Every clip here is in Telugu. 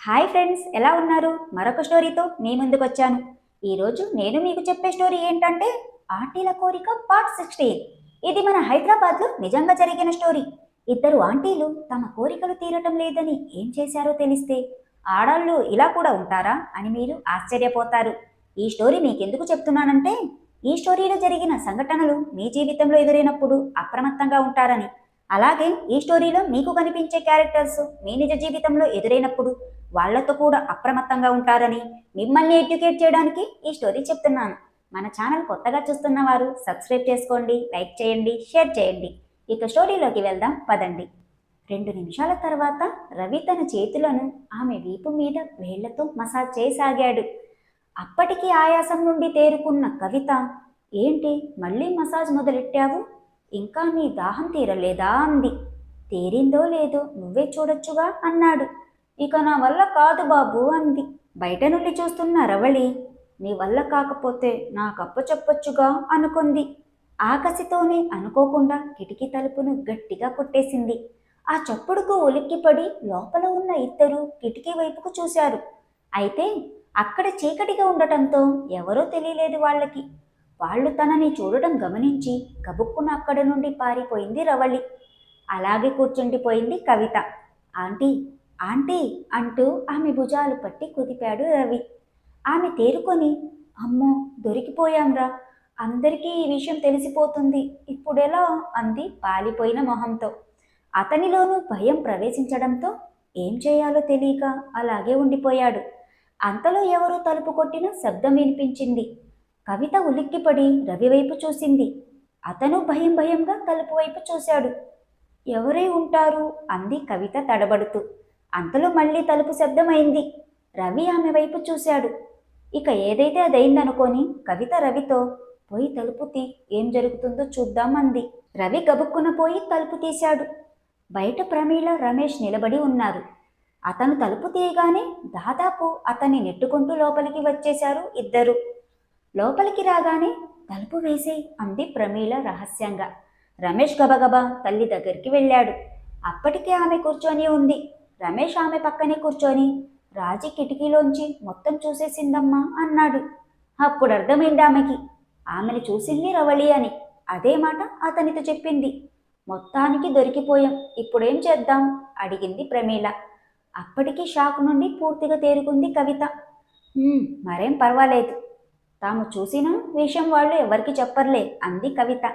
హాయ్ ఫ్రెండ్స్ ఎలా ఉన్నారు? మరొక స్టోరీతో మీ ముందుకు వచ్చాను ఈరోజు నేను మీకు చెప్పే స్టోరీ ఏంటంటే ఆంటీల కోరిక పార్ట్ సిక్స్టీన్. ఇది మన హైదరాబాద్లో నిజంగా జరిగిన స్టోరీ. ఇద్దరు ఆంటీలు తమ కోరికలు తీరటం లేదని ఏం చేశారో తెలిస్తే ఆడాళ్ళు ఇలా కూడా ఉంటారా అని మీరు ఆశ్చర్యపోతారు. ఈ స్టోరీ మీకెందుకు చెప్తున్నానంటే ఈ స్టోరీలో జరిగిన సంఘటనలు మీ జీవితంలో ఎదురైనప్పుడు అప్రమత్తంగా ఉంటారని. అలాగే ఈ స్టోరీలో మీకు కనిపించే క్యారెక్టర్స్ మీ నిజ జీవితంలో ఎదురైనప్పుడు వాళ్ళతో కూడా అప్రమత్తంగా ఉంటారని మిమ్మల్ని ఎడ్యుకేట్ చేయడానికి ఈ స్టోరీ చెప్తున్నాను. మన ఛానల్ కొత్తగా చూస్తున్న వారు సబ్స్క్రైబ్ చేసుకోండి లైక్ చేయండి షేర్ చేయండి. ఇక స్టోరీలోకి వెళ్దాం పదండి. రెండు నిమిషాల తర్వాత రవి తన చేతులను ఆమె వీపు మీద వేళ్ళతో మసాజ్ చేయసాగాడు. అప్పటికి ఆయాసం నుండి తేరుకున్న కవిత ఏంటి మళ్ళీ మసాజ్ మొదలెట్టావు? ఇంకా నీ దాహం తీరలేదా? అంది. తీరిందో లేదో నువ్వే చూడొచ్చుగా అన్నాడు. ఇక నా వల్ల కాదు బాబు అంది. బయట నుండి చూస్తున్న రవళి నీ వల్ల కాకపోతే నాకప్ప చెప్పొచ్చుగా అనుకుంది. ఆకసితోనే అనుకోకుండా కిటికీ తలుపును గట్టిగా కొట్టేసింది. ఆ చప్పుడుకు ఉలిక్కిపడి లోపల ఉన్న ఇద్దరు కిటికీ వైపుకు చూశారు. అయితే అక్కడ చీకటిగా ఉండటంతో ఎవరో తెలియలేదు వాళ్ళకి. వాళ్ళు తనని చూడడం గమనించి గబుక్కున అక్కడ నుండి పారిపోయింది రవళి. అలాగే కూర్చుండిపోయింది కవిత. ఆంటీ ఆంటీ అంటూ ఆమె భుజాలు పట్టి కుదిపాడు రవి. ఆమె తేరుకొని అమ్మో దొరికిపోయాంరా. అందరికీ ఈ విషయం తెలిసిపోతుంది. ఇప్పుడెలా? అంది పాలిపోయిన మొహంతో. అతనిలోనూ భయం ప్రవేశించడంతో ఏం చేయాలో తెలియక అలాగే ఉండిపోయాడు. అంతలో ఎవరో తలుపు కొట్టిన శబ్దం వినిపించింది. కవిత ఉలిక్కిపడి రవి వైపు చూసింది. అతను భయం భయంగా తలుపు వైపు చూశాడు. ఎవరై ఉంటారు? అంది కవిత తడబడుతూ. అంతలో మళ్ళీ తలుపు శబ్దమైంది. రవి ఆమె వైపు చూశాడు. ఇక ఏదైతే అదైందనుకొని కవిత రవితో పోయి తలుపు తీ ఏం జరుగుతుందో చూద్దామంది రవి గబుక్కున పోయి తలుపు తీశాడు. బయట ప్రమీల రమేష్ నిలబడి ఉన్నారు. అతను తలుపు తీయగానే దాదాపు అతన్ని నెట్టుకుంటూ లోపలికి వచ్చేశారు ఇద్దరు. లోపలికి రాగానే తలుపు వేసేయి అంది ప్రమీల రహస్యంగా. రమేష్ గబగబా తల్లి దగ్గరికి వెళ్ళాడు. అప్పటికే ఆమె కూర్చొని ఉంది. రమేష్ ఆమె పక్కనే కూర్చొని రాజీ కిటికీలోంచి మొత్తం చూసేసిందమ్మా అన్నాడు. అప్పుడు అర్థమైంది ఆమెకి. ఆమెను చూసింది రవళి అని. అదే మాట అతనితో చెప్పింది. మొత్తానికి దొరికిపోయాం. ఇప్పుడేం చేద్దాం? అడిగింది ప్రమీల. అప్పటికి షాక్ నుండి పూర్తిగా తేరుకుంది కవిత. మరేం పర్వాలేదు. తాము చూసిన విషయం వాళ్ళు ఎవరికి చెప్పర్లే అంది కవిత.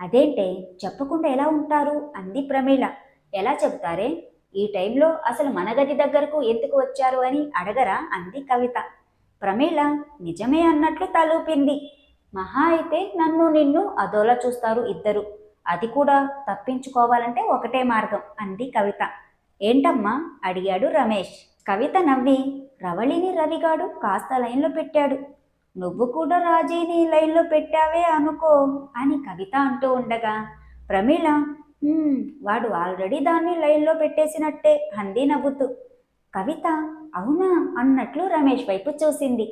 అదేంటే చెప్పకుండా ఎలా ఉంటారు? అంది ప్రమీల. ఎలా చెబుతారే? ఈ టైంలో అసలు మన గది దగ్గరకు ఎందుకు వచ్చారు అని అడగరా అంది కవిత. ప్రమీళ నిజమే అన్నట్లు తలూపింది. మహా అయితే నన్ను నిన్ను అదోలా చూస్తారు ఇద్దరు. అది కూడా తప్పించుకోవాలంటే ఒకటే మార్గం అంది కవిత. ఏంటమ్మా? అడిగాడు రమేష్. కవిత నవ్వి రవళిని రవిగాడు కాస్త లైన్లో పెట్టాడు. నువ్వు కూడా రాజీని లైన్లో పెట్టావే అనుకో అని కవిత అంటూ ఉండగా ప్రమీళ వాడు ఆల్రెడీ దాన్ని లైన్లో పెట్టేసినట్టే అంది నవ్వుతూ. కవిత అవునా? అన్నట్లు రమేష్ వైపు చూసింది.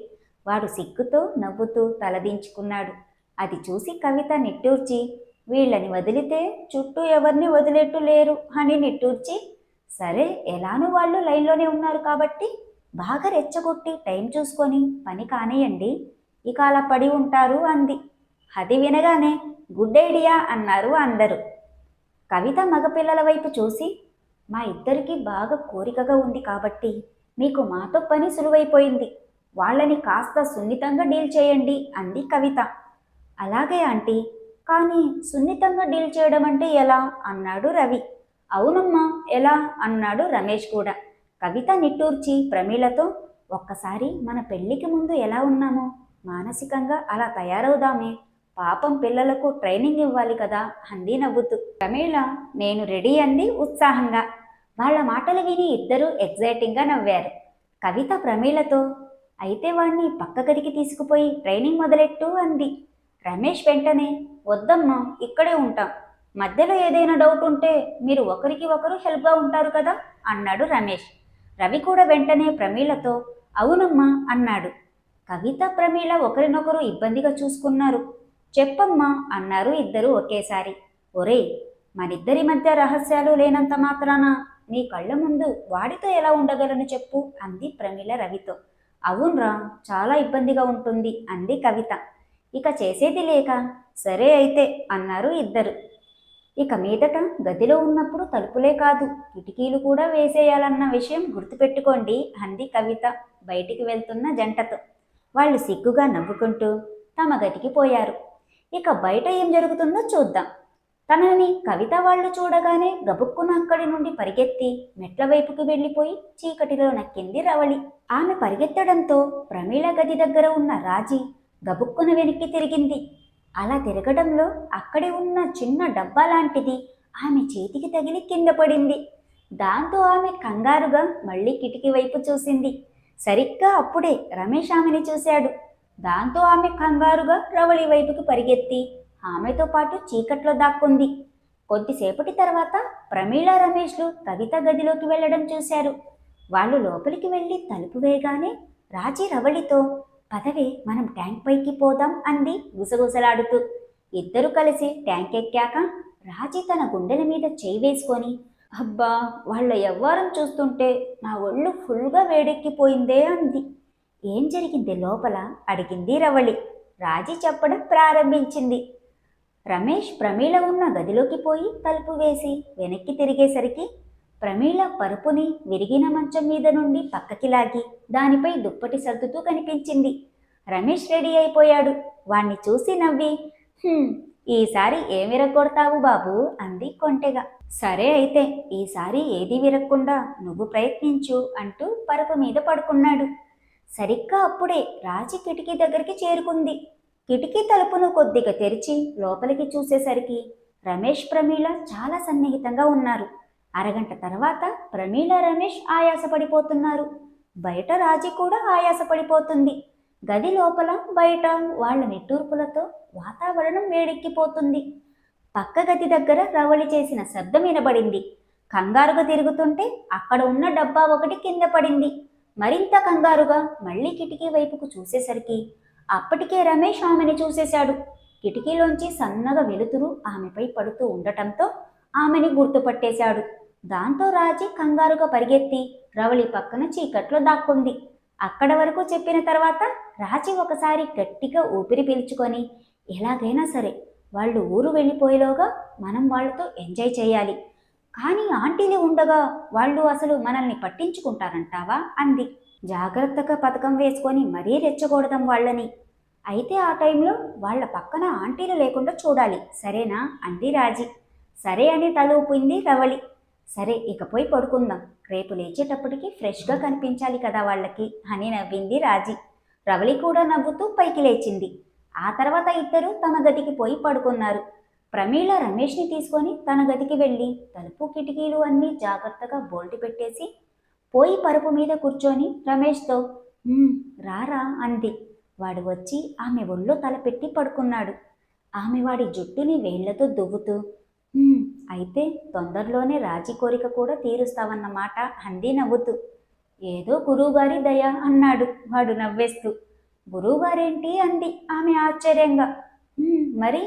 వాడు సిగ్గుతో నవ్వుతూ తలదించుకున్నాడు అది చూసి కవిత నిట్టూర్చి వీళ్ళని వదిలితే చుట్టూ ఎవరిని వదిలేట్టు లేరు అని నిట్టూర్చి సరే ఎలానూ వాళ్ళు లైన్లోనే ఉన్నారు కాబట్టి బాగా రెచ్చగొట్టి టైం చూసుకొని పని కానియండి ఇక అలా పడి ఉంటారు అంది. అది వినగానే గుడ్ ఐడియా అన్నారు అందరూ. కవిత మగపిల్లల వైపు చూసి మా ఇద్దరికి బాగా కోరికగా ఉంది కాబట్టి మీకు మాతో పని సులువైపోయింది. వాళ్ళని కాస్త సున్నితంగా డీల్ చేయండి అంది కవిత. అలాగే ఆంటీ కానీ సున్నితంగా డీల్ చేయడం అంటే ఎలా? అన్నాడు రవి. అవునమ్మా ఎలా? అన్నాడు రమేష్ కూడా. కవిత నిట్టూర్చి ప్రమీలతో ఒక్కసారి మన పెళ్ళికి ముందు ఎలా ఉన్నామో? మానసికంగా అలా తయారవుదామే. పాపం పిల్లలకు ట్రైనింగ్ ఇవ్వాలి కదా అంది నవ్వుతూ. ప్రమీల నేను రెడీ అంది ఉత్సాహంగా. వాళ్ళ మాటలు విని ఇద్దరూ ఎగ్జైటింగ్గా నవ్వారు. కవిత ప్రమీలతో అయితే వాణ్ణి పక్క గదికి తీసుకుపోయి ట్రైనింగ్ మొదలెట్టు అంది. రమేష్ వెంటనే వద్దమ్మా ఇక్కడే ఉంటాం. మధ్యలో ఏదైనా డౌట్ ఉంటే మీరు ఒకరికి ఒకరు హెల్ప్గా ఉంటారు కదా అన్నాడు రమేష్. రవి కూడా వెంటనే ప్రమీలతో అవునమ్మా అన్నాడు. కవిత ప్రమీల ఒకరినొకరు ఇబ్బందిగా చూసుకున్నారు. చెప్పమ్మా అన్నారు ఇద్దరు ఒకేసారి. ఒరే మనిద్దరి మధ్య రహస్యాలు లేనంత మాత్రాన? నీ కళ్ళ ముందు వాడితో ఎలా ఉండగలను చెప్పు అంది ప్రమిళ రవితో. అవునరా చాలా ఇబ్బందిగా ఉంటుంది అంది కవిత. ఇక చేసేది లేక సరే అయితే అన్నారు ఇద్దరు. ఇక మీదట గదిలో ఉన్నప్పుడు తలుపులే కాదు కిటికీలు కూడా వేసేయాలన్న విషయం గుర్తుపెట్టుకోండి అంది కవిత బయటికి వెళ్తున్న జంటతో. వాళ్ళు సిగ్గుగా నవ్వుకుంటూ తమ గదికి పోయారు. ఇక బయట ఏం జరుగుతుందో చూద్దాం. తనని కవిత వాళ్ళు చూడగానే గబుక్కున అక్కడి నుండి పరిగెత్తి మెట్ల వైపుకి వెళ్ళిపోయి చీకటిలో నక్కింది రవళి. ఆమె పరిగెత్తడంతో ప్రమీళ గది దగ్గర ఉన్న రాజీ గబుక్కున వెనక్కి తిరిగింది. అలా తిరగడంలో అక్కడే ఉన్న చిన్న డబ్బా లాంటిది ఆమె చేతికి తగిలి కింద పడింది. దాంతో ఆమె కంగారుగా మళ్ళీ కిటికీ వైపు చూసింది. సరిగ్గా అప్పుడే రమేష్ ఆమెని చూశాడు. దాంతో ఆమె కంగారుగా రవళి వైపుకి పరిగెత్తి ఆమెతో పాటు చీకట్లో దాక్కుంది. కొద్దిసేపటి తర్వాత ప్రమీళ రమేష్లు కవిత గదిలోకి వెళ్ళడం చూశారు. వాళ్ళు లోపలికి వెళ్ళి తలుపు వేయగానే రాజీ రవళితో పదవే మనం ట్యాంక్ పైకి పోదాం అంది గుసగుసలాడుతూ ఇద్దరు కలిసి ట్యాంక్ ఎక్కాక రాజీ తన గుండెల మీద చేయి వేసుకొని అబ్బా వాళ్ళ ఎవ్వరం చూస్తుంటే నా ఒళ్ళు ఫుల్గా వేడెక్కిపోయిందే అంది. ఏం జరిగింది లోపల? అడిగింది రవళి. రాజీ చెప్పడం ప్రారంభించింది. రమేష్ ప్రమీళ ఉన్న గదిలోకి పోయి తలుపు వేసి వెనక్కి తిరిగేసరికి ప్రమీళ పరుపుని విరిగిన మంచం మీద నుండి పక్కకి లాగి దానిపై దుప్పటి సర్దుతూ కనిపించింది. రమేష్ రెడీ అయిపోయాడు. వాణ్ణి చూసి నవ్వి ఈసారి ఏం విరగొడతావు బాబు? అంది కొంటెగా. సరే అయితే ఈసారి ఏది విరగకుండా నువ్వు ప్రయత్నించు అంటూ పరుపు మీద పడుకున్నాడు. సరిగ్గా అప్పుడే రాజి కిటికీ దగ్గరికి చేరుకుంది. కిటికీ తలుపును కొద్దిగా తెరిచి లోపలికి చూసేసరికి రమేష్ ప్రమీల చాలా సన్నిహితంగా ఉన్నారు. అరగంట తర్వాత ప్రమీల రమేష్ ఆయాసపడిపోతున్నారు. బయట రాజీ కూడా ఆయాసపడిపోతుంది. గది లోపల బయట వాళ్ళ నిట్టూర్పులతో వాతావరణం వేడెక్కిపోతుంది. పక్క గది దగ్గర రవళి చేసిన శబ్దం వినబడింది. కంగారుగా తిరుగుతుంటే అక్కడ ఉన్న డబ్బా ఒకటి కింద పడింది. మరింత కంగారుగా మళ్ళీ కిటికీ వైపుకు చూసేసరికి అప్పటికే రమేష్ ఆమెని చూసేశాడు. కిటికీలోంచి సన్నగా వెలుతురు ఆమెపై పడుతూ ఉండటంతో ఆమెని గుర్తుపట్టేశాడు. దాంతో రాజీ కంగారుగా పరిగెత్తి రవళి పక్కన చీకట్లో దాక్కుంది. అక్కడ వరకు చెప్పిన తర్వాత రాజీ ఒకసారి గట్టిగా ఊపిరి పీల్చుకొని ఎలాగైనా సరే వాళ్ళు ఊరు వెళ్ళిపోయేలోగా మనం వాళ్ళతో ఎంజాయ్ చేయాలి. కానీ ఆంటీలు ఉండగా వాళ్ళు అసలు మనల్ని పట్టించుకుంటారంటావా? అంది. జాగ్రత్తగా పథకం వేసుకొని మరీ రెచ్చగొడదాం వాళ్ళని. అయితే ఆ టైంలో వాళ్ళ పక్కన ఆంటీలు లేకుండా చూడాలి. సరేనా? అంది రాజీ. సరే అని తల ఊపింది రవళి. సరే ఇకపోయి పడుకుందాం. రేపు లేచేటప్పటికి ఫ్రెష్గా కనిపించాలి కదా వాళ్ళకి అని నవ్వింది రాజీ. రవళి కూడా నవ్వుతూ పైకి లేచింది. ఆ తర్వాత ఇద్దరు తమ గదికి పోయి పడుకున్నారు. ప్రమీల రమేష్ని తీసుకొని తన గదికి వెళ్ళి తలుపు కిటికీలు అన్నీ జాగ్రత్తగా బోల్ట్ పెట్టేసి పోయి పరుపు మీద కూర్చొని రమేష్తో రారా అంది. వాడు వచ్చి ఆమె ఒళ్ళో తలపెట్టి పడుకున్నాడు. ఆమె వాడి జుట్టుని వేళ్ళతో దువ్వుతూ అయితే తొందరలోనే రాజీ కోరిక కూడా తీరుస్తావన్నమాట అంది నవ్వుతూ. ఏదో గురువుగారి దయ అన్నాడు వాడు నవ్వేస్తూ. గురువుగారేంటి? అంది ఆమె ఆశ్చర్యంగా. మరి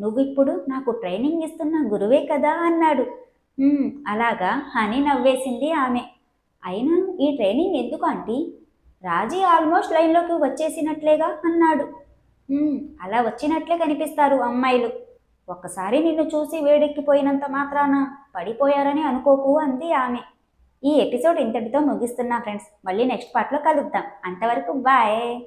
నువ్విప్పుడు నాకు ట్రైనింగ్ ఇస్తున్న గురువే కదా అన్నాడు. అలాగా అని నవ్వేసింది ఆమె. అయినా ఈ ట్రైనింగ్ ఎందుకు ఆంటీ? రాజీ ఆల్మోస్ట్ లైన్లోకి వచ్చేసినట్లేగా అన్నాడు. అలా వచ్చినట్లే కనిపిస్తారు అమ్మాయిలు. ఒక్కసారి నిన్ను చూసి వేడెక్కిపోయినంత మాత్రాన పడిపోయారని అనుకోకు అంది ఆమె. ఈ ఎపిసోడ్ ఇంతటితో ముగిస్తున్నా ఫ్రెండ్స్. మళ్ళీ నెక్స్ట్ పార్ట్లో కలుద్దాం. అంతవరకు బాయ్.